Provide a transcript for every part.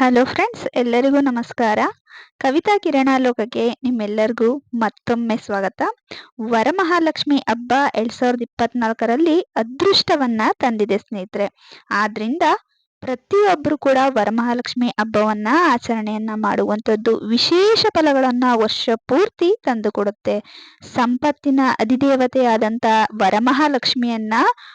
Hello friends ಎಲ್ಲರಿಗೂ ನಮಸ್ಕಾರ. ಕವಿತಾ ಕಿರಣಾಲೋಕಕ್ಕೆ ನಿಮ್ಮೆಲ್ಲರಿಗೂ ಮತ್ತೊಮ್ಮೆ ಸ್ವಾಗತ. ವರಮಹಾಲಕ್ಷ್ಮಿ ಹಬ್ಬ ಎರಡ್ ಸಾವಿರದ ಇಪ್ಪತ್ನಾಲ್ಕರಲ್ಲಿ ಅದೃಷ್ಟವನ್ನ ತಂದಿದೆ ಸ್ನೇಹಿತರೆ. ಆದ್ರಿಂದ ಪ್ರತಿಯೊಬ್ಬರು ಕೂಡ ವರಮಹಾಲಕ್ಷ್ಮಿ ಹಬ್ಬವನ್ನ ಆಚರಣೆಯನ್ನ ಮಾಡುವಂಥದ್ದು ವಿಶೇಷ ಫಲಗಳನ್ನ ವರ್ಷ ಪೂರ್ತಿ ತಂದುಕೊಡುತ್ತೆ. ಸಂಪತ್ತಿನ ಅಧಿದೇವತೆಯಾದಂಥ ವರಮಹಾಲಕ್ಷ್ಮಿಯನ್ನ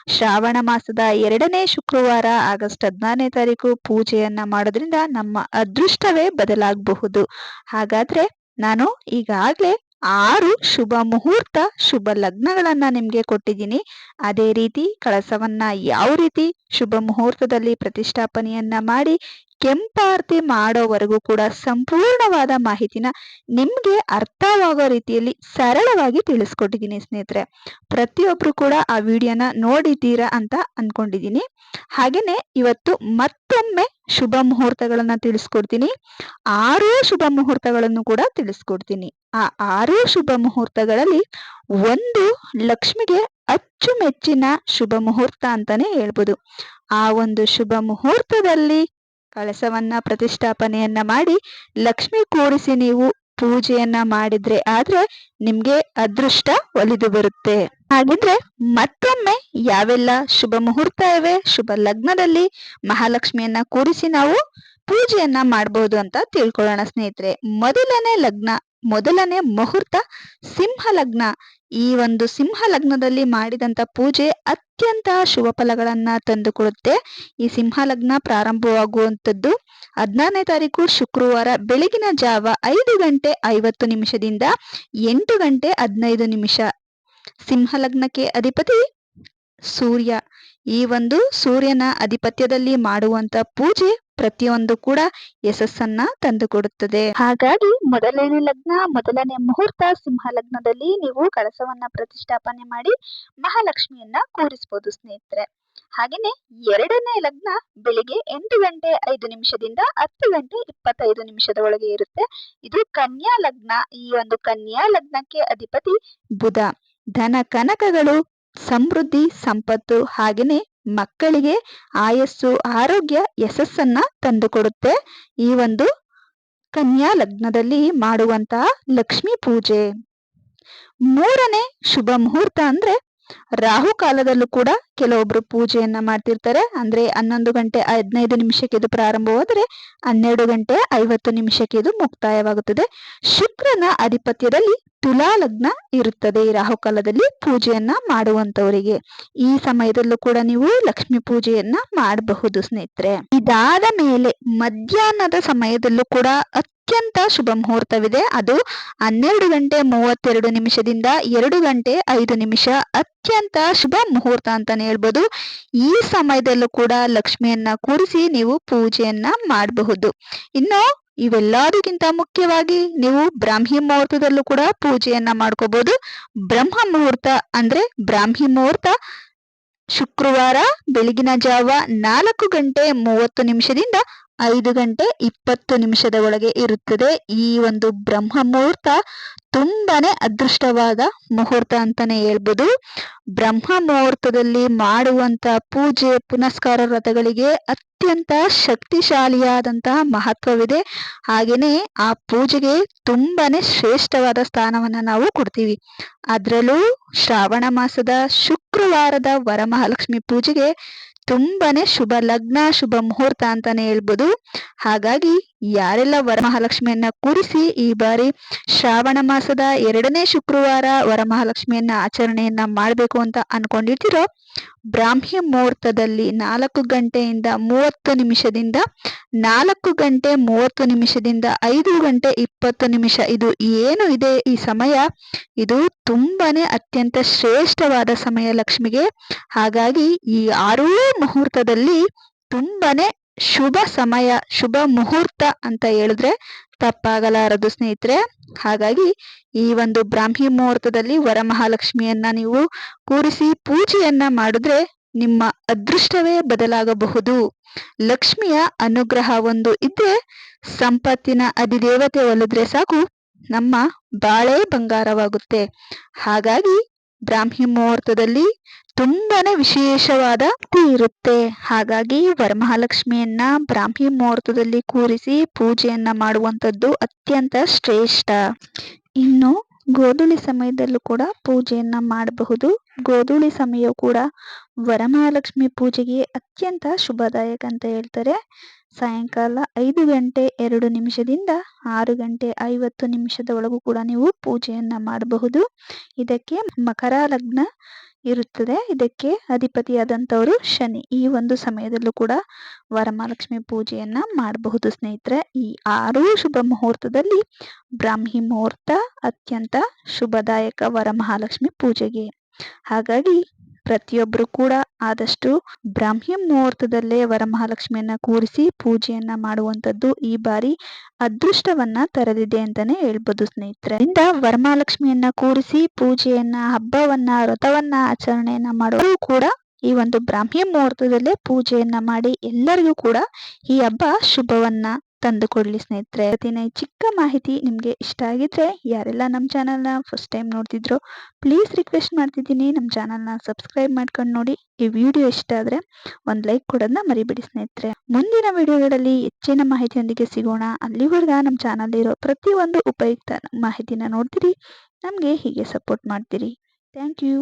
ಶ್ರಾವಣ ಮಾಸದ ಎರಡನೇ ಶುಕ್ರವಾರ ಆಗಸ್ಟ್ ಹದಿನಾರನೇ ತಾರೀಕು ಪೂಜೆಯನ್ನ ಮಾಡೋದ್ರಿಂದ ನಮ್ಮ ಅದೃಷ್ಟವೇ ಬದಲಾಗಬಹುದು. ಹಾಗಾದ್ರೆ ನಾನು ಈಗಾಗಲೇ ಆರು ಶುಭ ಮುಹೂರ್ತ, ಶುಭ ಲಗ್ನಗಳನ್ನ ನಿಮ್ಗೆ ಕೊಟ್ಟಿದ್ದೀನಿ. ಅದೇ ರೀತಿ ಕಳಸವನ್ನ ಯಾವ ರೀತಿ ಶುಭ ಮುಹೂರ್ತದಲ್ಲಿ ಪ್ರತಿಷ್ಠಾಪನೆಯನ್ನ ಮಾಡಿ ಕೆಂಪಾರತಿ ಮಾಡೋವರೆಗೂ ಕೂಡ ಸಂಪೂರ್ಣವಾದ ಮಾಹಿತಿನ ನಿಮಗೆ ಅರ್ಥವಾಗೋ ರೀತಿಯಲ್ಲಿ ಸರಳವಾಗಿ ತಿಳಿಸ್ಕೊಟ್ಟಿದ್ದೀನಿ ಸ್ನೇಹಿತರೆ. ಪ್ರತಿಯೊಬ್ಬರು ಕೂಡ ಆ ವಿಡಿಯೋನ ನೋಡಿದ್ದೀರಾ ಅಂತ ಅಂದ್ಕೊಂಡಿದ್ದೀನಿ ಹಾಗೆಯೇ ಇವತ್ತು ಮತ್ತೊಮ್ಮೆ ಶುಭ ಮುಹೂರ್ತಗಳನ್ನು ತಿಳಿಸ್ಕೊಡ್ತೀನಿ. ಆರು ಶುಭ ಮುಹೂರ್ತಗಳನ್ನು ಕೂಡ ತಿಳಿಸ್ಕೊಡ್ತೀನಿ. ಆ ಆರು ಶುಭ ಮುಹೂರ್ತಗಳಲ್ಲಿ ಒಂದು ಲಕ್ಷ್ಮಿಗೆ ಅಚ್ಚುಮೆಚ್ಚಿನ ಶುಭ ಮುಹೂರ್ತ ಅಂತಾನೆ ಹೇಳ್ಬೋದು. ಆ ಒಂದು ಶುಭ ಮುಹೂರ್ತದಲ್ಲಿ ಕಳಸವನ್ನ ಪ್ರತಿಷ್ಠಾಪನೆಯನ್ನ ಮಾಡಿ ಲಕ್ಷ್ಮಿ ಕೂರಿಸಿ ನೀವು ಪೂಜೆಯನ್ನ ಮಾಡಿದ್ರೆ ಆದ್ರೆ ನಿಮ್ಗೆ ಅದೃಷ್ಟ ಒಲಿದು ಬರುತ್ತೆ. ಹಾಗಿದ್ರೆ ಮತ್ತೊಮ್ಮೆ ಯಾವೆಲ್ಲ ಶುಭ ಮುಹೂರ್ತ ಇವೆ, ಶುಭ ಲಗ್ನದಲ್ಲಿ ಮಹಾಲಕ್ಷ್ಮಿಯನ್ನ ಕೂರಿಸಿ ನಾವು ಪೂಜೆಯನ್ನ ಮಾಡಬಹುದು ಅಂತ ತಿಳ್ಕೊಳ್ಳೋಣ ಸ್ನೇಹಿತರೆ. ಮೊದಲನೇ ಲಗ್ನ ಮೊದಲನೇ ಮುಹೂರ್ತ ಸಿಂಹ ಲಗ್ನ ಈ ಒಂದು ಸಿಂಹ ಲಗ್ನದಲ್ಲಿ ಮಾಡಿದಂತ ಪೂಜೆ ಅತ್ಯಂತ ಶುಭ ಫಲಗಳನ್ನ ತಂದುಕೊಡುತ್ತೆ. ಈ ಸಿಂಹ ಲಗ್ನ ಪ್ರಾರಂಭವಾಗುವಂಥದ್ದು ಹದಿನಾರನೇ ತಾರೀಕು ಶುಕ್ರವಾರ ಬೆಳಗಿನ ಜಾವ ಐದು ಗಂಟೆ ಐವತ್ತು ನಿಮಿಷದಿಂದ ಎಂಟು ಗಂಟೆ ಹದಿನೈದು ನಿಮಿಷ. ಸಿಂಹ ಲಗ್ನಕ್ಕೆ ಅಧಿಪತಿ ಸೂರ್ಯ. ಈ ಒಂದು ಸೂರ್ಯನ ಅಧಿಪತ್ಯದಲ್ಲಿ ಮಾಡುವಂತ ಪೂಜೆ ಪ್ರತಿಯೊಂದು ಕೂಡ ಯಶಸ್ಸನ್ನ ತಂದುಕೊಡುತ್ತದೆ. ಹಾಗಾಗಿ ಮೊದಲನೇ ಲಗ್ನ, ಮೊದಲನೇ ಮುಹೂರ್ತ ಸಿಂಹ ಲಗ್ನದಲ್ಲಿ ನೀವು ಕಳಸವನ್ನ ಪ್ರತಿಷ್ಠಾಪನೆ ಮಾಡಿ ಮಹಾಲಕ್ಷ್ಮಿಯನ್ನ ಕೂರಿಸಬಹುದು ಸ್ನೇಹಿತರೆ. ಹಾಗೆಯೇ ಎರಡನೇ ಲಗ್ನ ಬೆಳಿಗ್ಗೆ ಎಂಟು ಗಂಟೆ ಐದು ನಿಮಿಷದಿಂದ ಹತ್ತು ಗಂಟೆ ಇಪ್ಪತ್ತೈದು ನಿಮಿಷದ ಒಳಗೆ ಇರುತ್ತೆ. ಇದು ಕನ್ಯಾ ಲಗ್ನ. ಈ ಒಂದು ಕನ್ಯಾ ಲಗ್ನಕ್ಕೆ ಅಧಿಪತಿ ಬುಧ. ಧನ ಕನಕಗಳು ಸಮೃದ್ಧಿ, ಸಂಪತ್ತು ಹಾಗೆಯೇ ಮಕ್ಕಳಿಗೆ ಆಯಸ್ಸು, ಆರೋಗ್ಯ, ಯಶಸ್ಸನ್ನ ತಂದುಕೊಡುತ್ತೆ ಈ ಒಂದು ಕನ್ಯಾ ಲಗ್ನದಲ್ಲಿ ಮಾಡುವಂತಹ ಲಕ್ಷ್ಮಿ ಪೂಜೆ. ಮೂರನೇ ಶುಭ ಮುಹೂರ್ತ ಅಂದ್ರೆ ರಾಹು ಕಾಲದಲ್ಲೂ ಕೂಡ ಕೆಲವೊಬ್ರು ಪೂಜೆಯನ್ನ ಮಾಡ್ತಿರ್ತಾರೆ. ಅಂದ್ರೆ ಹನ್ನೊಂದು ಗಂಟೆ ಹದಿನೈದು ನಿಮಿಷಕ್ಕೆ ಇದು ಪ್ರಾರಂಭವಾದರೆ ಹನ್ನೆರಡು ಗಂಟೆ ಐವತ್ತು ನಿಮಿಷಕ್ಕೆ ಇದು ಮುಕ್ತಾಯವಾಗುತ್ತದೆ. ಶುಕ್ರನ ಅಧಿಪತ್ಯದಲ್ಲಿ ತುಲಾ ಲಗ್ನ ಇರುತ್ತದೆ. ಈ ರಾಹುಕಾಲದಲ್ಲಿ ಪೂಜೆಯನ್ನ ಮಾಡುವಂತವರಿಗೆ. ಈ ಸಮಯದಲ್ಲೂ ಕೂಡ ನೀವು ಲಕ್ಷ್ಮಿ ಪೂಜೆಯನ್ನ ಮಾಡಬಹುದು ಸ್ನೇಹಿತರೆ. ಇದಾದ ಮೇಲೆ ಮಧ್ಯಾಹ್ನದ ಸಮಯದಲ್ಲೂ ಕೂಡ ಅತ್ಯಂತ ಶುಭ ಮುಹೂರ್ತವಿದೆ. ಅದು ಹನ್ನೆರಡು ಗಂಟೆ ಮೂವತ್ತೆರಡು ನಿಮಿಷದಿಂದ ಎರಡು ಗಂಟೆ ಐದು ನಿಮಿಷ ಅತ್ಯಂತ ಶುಭ ಮುಹೂರ್ತ ಅಂತಾನೆ ಹೇಳ್ಬೋದು. ಈ ಸಮಯದಲ್ಲೂ ಕೂಡ ಲಕ್ಷ್ಮಿಯನ್ನ ಕೂರಿಸಿ ನೀವು ಪೂಜೆಯನ್ನ ಮಾಡಬಹುದು. ಇನ್ನು ಇವೆಲ್ಲದಕ್ಕಿಂತ ಮುಖ್ಯವಾಗಿ ನೀವು ಬ್ರಾಹ್ಮಿ ಮುಹೂರ್ತದಲ್ಲೂ ಕೂಡ ಪೂಜೆಯನ್ನ ಮಾಡ್ಕೋಬಹುದು ಬ್ರಹ್ಮ ಮುಹೂರ್ತ ಅಂದ್ರೆ ಬ್ರಾಹ್ಮಿ ಮುಹೂರ್ತ ಶುಕ್ರವಾರ, ಬೆಳಗಿನ ಜಾವ ನಾಲ್ಕು ಗಂಟೆ ಮೂವತ್ತು ನಿಮಿಷದಿಂದ ಐದು ಗಂಟೆ ಇಪ್ಪತ್ತು ನಿಮಿಷದ ಒಳಗೆ ಇರುತ್ತದೆ. ಈ ಒಂದು ಬ್ರಹ್ಮ ಮುಹೂರ್ತ ತುಂಬಾನೇ ಅದೃಷ್ಟವಾದ ಮುಹೂರ್ತ ಅಂತಾನೆ ಹೇಳ್ಬೋದು. ಬ್ರಹ್ಮ ಮುಹೂರ್ತದಲ್ಲಿ ಮಾಡುವಂತ ಪೂಜೆ, ಪುನಸ್ಕಾರ ವ್ರತಗಳಿಗೆ ಅತ್ಯಂತ ಶಕ್ತಿಶಾಲಿಯಾದಂತಹ ಮಹತ್ವವಿದೆ. ಹಾಗೆಯೇ ಆ ಪೂಜೆಗೆ ತುಂಬಾನೇ ಶ್ರೇಷ್ಠವಾದ ಸ್ಥಾನವನ್ನು ನಾವು ಕೊಡ್ತೀವಿ. ಅದರಲ್ಲೂ ಶ್ರಾವಣ ಮಾಸದ ಶುಕ್ರವಾರದ ವರಮಹಾಲಕ್ಷ್ಮಿ ಪೂಜೆಗೆ ತುಂಬಾನೇ ಶುಭ ಲಗ್ನ ಶುಭ ಮುಹೂರ್ತ ಅಂತಾನೆ ಹೇಳ್ಬೋದು. ಹಾಗಾಗಿ ಯಾರೆಲ್ಲ ವರಮಹಾಲಕ್ಷ್ಮಿಯನ್ನ ಕೂರಿಸಿ ಈ ಬಾರಿ ಶ್ರಾವಣ ಮಾಸದ ಎರಡನೇ ಶುಕ್ರವಾರ ವರಮಹಾಲಕ್ಷ್ಮಿಯನ್ನ ಆಚರಣೆಯನ್ನ ಮಾಡಬೇಕು ಅಂತ ಅನ್ಕೊಂಡಿರ್ತಿರೋ, ಬ್ರಾಹ್ಮಿ ಮುಹೂರ್ತದಲ್ಲಿ ನಾಲ್ಕು ಗಂಟೆಯಿಂದ ಮೂವತ್ತು ನಿಮಿಷದಿಂದ ನಾಲ್ಕು ಗಂಟೆ ಮೂವತ್ತು ನಿಮಿಷದಿಂದ ಐದು ಗಂಟೆ ಇಪ್ಪತ್ತು ನಿಮಿಷ ಇದು ಏನು ಇದೆ ಈ ಸಮಯ? ಇದು ತುಂಬಾನೇ ಅತ್ಯಂತ ಶ್ರೇಷ್ಠವಾದ ಸಮಯ ಲಕ್ಷ್ಮಿಗೆ. ಹಾಗಾಗಿ ಈ ಆರೂ ಮುಹೂರ್ತದಲ್ಲಿ ತುಂಬಾನೇ ಶುಭ ಸಮಯ, ಶುಭ ಮುಹೂರ್ತ ಅಂತ ಹೇಳಿದ್ರೆ ತಪ್ಪಾಗಲಾರದು ಸ್ನೇಹಿತರೆ. ಹಾಗಾಗಿ ಈ ಒಂದು ಬ್ರಾಹ್ಮಿ ಮುಹೂರ್ತದಲ್ಲಿ ವರಮಹಾಲಕ್ಷ್ಮಿಯನ್ನ ನೀವು ಕೂರಿಸಿ ಪೂಜೆಯನ್ನ ಮಾಡಿದ್ರೆ ನಿಮ್ಮ ಅದೃಷ್ಟವೇ ಬದಲಾಗಬಹುದು. ಲಕ್ಷ್ಮಿಯ ಅನುಗ್ರಹ ಒಂದು ಇದ್ರೆ ಸಂಪತ್ತಿನ ಅಧಿದೇವತೆ ಒಲಿದ್ರೆ ಸಾಕು, ನಮ್ಮ ಬಾಳೆ ಬಂಗಾರವಾಗುತ್ತೆ. ಹಾಗಾಗಿ ಬ್ರಾಹ್ಮಿ ಮುಹೂರ್ತದಲ್ಲಿ ತುಂಬಾನೇ ವಿಶೇಷವಾದ ಇರುತ್ತೆ. ಹಾಗಾಗಿ ವರಮಹಾಲಕ್ಷ್ಮಿಯನ್ನ ಬ್ರಾಹ್ಮಿ ಮುಹೂರ್ತದಲ್ಲಿ ಕೂರಿಸಿ ಪೂಜೆಯನ್ನ ಮಾಡುವಂತದ್ದು ಅತ್ಯಂತ ಶ್ರೇಷ್ಠ. ಇನ್ನು ಗೋಧೂಳಿ ಸಮಯದಲ್ಲೂ ಕೂಡ ಪೂಜೆಯನ್ನ ಮಾಡಬಹುದು. ಗೋಧೂಳಿ ಸಮಯ ಕೂಡ ವರಮಹಾಲಕ್ಷ್ಮಿ ಪೂಜೆಗೆ ಅತ್ಯಂತ ಶುಭದಾಯಕ ಅಂತ ಹೇಳ್ತಾರೆ. ಸಾಯಂಕಾಲ ಐದು ಗಂಟೆ ಎರಡು ನಿಮಿಷದಿಂದ ಆರು ಗಂಟೆ ಐವತ್ತು ನಿಮಿಷದ ಒಳಗೂ ಕೂಡ ನೀವು ಪೂಜೆಯನ್ನ ಮಾಡಬಹುದು. ಇದಕ್ಕೆ ಮಕರ ಲಗ್ನ ಇರುತ್ತದೆ. ಇದಕ್ಕೆ ಅಧಿಪತಿಯಾದಂಥವರು ಶನಿ. ಈ ಒಂದು ಸಮಯದಲ್ಲೂ ಕೂಡ ವರಮಹಾಲಕ್ಷ್ಮಿ ಪೂಜೆಯನ್ನು ಮಾಡಬಹುದು. ಸ್ನೇಹಿತರೆ, ಈ ಆರು ಶುಭ ಮುಹೂರ್ತದಲ್ಲಿ ಬ್ರಾಹ್ಮಿ ಮುಹೂರ್ತ ಅತ್ಯಂತ ಶುಭದಾಯಕ ವರಮಹಾಲಕ್ಷ್ಮಿ ಪೂಜೆಗೆ. ಹಾಗಾಗಿ ಪ್ರತಿಯೊಬ್ಬರು ಕೂಡ ಆದಷ್ಟು ಬ್ರಾಹ್ಮಿ ಮುಹೂರ್ತದಲ್ಲೇ ವರಮಹಾಲಕ್ಷ್ಮಿಯನ್ನ ಕೂರಿಸಿ ಪೂಜೆಯನ್ನ ಮಾಡುವಂತದ್ದು ಈ ಬಾರಿ ಅದೃಷ್ಟವನ್ನ ತರಲಿದೆ ಅಂತಾನೆ ಹೇಳ್ಬೋದು ಸ್ನೇಹಿತರೆ. ಇಂದ ವರಮಹಾಲಕ್ಷ್ಮಿಯನ್ನ ಕೂರಿಸಿ ಪೂಜೆಯನ್ನ, ಹಬ್ಬವನ್ನ, ವ್ರತವನ್ನ, ಆಚರಣೆಯನ್ನ ಮಾಡೋರು ಕೂಡ ಈ ಒಂದು ಬ್ರಾಹ್ಮಿ ಮುಹೂರ್ತದಲ್ಲೇ ಪೂಜೆಯನ್ನ ಮಾಡಿ ಎಲ್ಲರಿಗೂ ಕೂಡ ಈ ಹಬ್ಬ ಶುಭವನ್ನ ತಂದುಕೊಡ್ಲಿ ಸ್ನೇಹಿತರೆ. ಇವತ್ತಿನ ಈ ಚಿಕ್ಕ ಮಾಹಿತಿ ನಿಮಗೆ ಇಷ್ಟ ಆಗಿದ್ರೆ ಯಾರೆಲ್ಲ ನಮ್ಮ ಚಾನಲ್ನ ಫಸ್ಟ್ ಟೈಮ್ ನೋಡ್ತಿದ್ರು ಪ್ಲೀಸ್ ರಿಕ್ವೆಸ್ಟ್ ಮಾಡ್ತಿದ್ದೀನಿ. ನಮ್ಮ ಚಾನಲ್ನ ಸಬ್ಸ್ಕ್ರೈಬ್ ಮಾಡ್ಕೊಂಡು ನೋಡಿ. ಈ ವಿಡಿಯೋ ಇಷ್ಟ ಆದರೆ ಒಂದು ಲೈಕ್ ಕೊಡೋದನ್ನ ಮರಿಬೇಡಿ ಸ್ನೇಹಿತರೆ. ಮುಂದಿನ ವಿಡಿಯೋಗಳಲ್ಲಿ ಹೆಚ್ಚಿನ ಮಾಹಿತಿಯೊಂದಿಗೆ ಸಿಗೋಣ. ಅಲ್ಲಿವರೆಗ ನಮ್ಮ ಚಾನಲ್ ಇರೋ ಪ್ರತಿಯೊಂದು ಉಪಯುಕ್ತ ಮಾಹಿತಿನ ನೋಡ್ತೀರಿ. ನಮಗೆ ಹೀಗೆ ಸಪೋರ್ಟ್ ಮಾಡ್ತೀರಿ. Thank you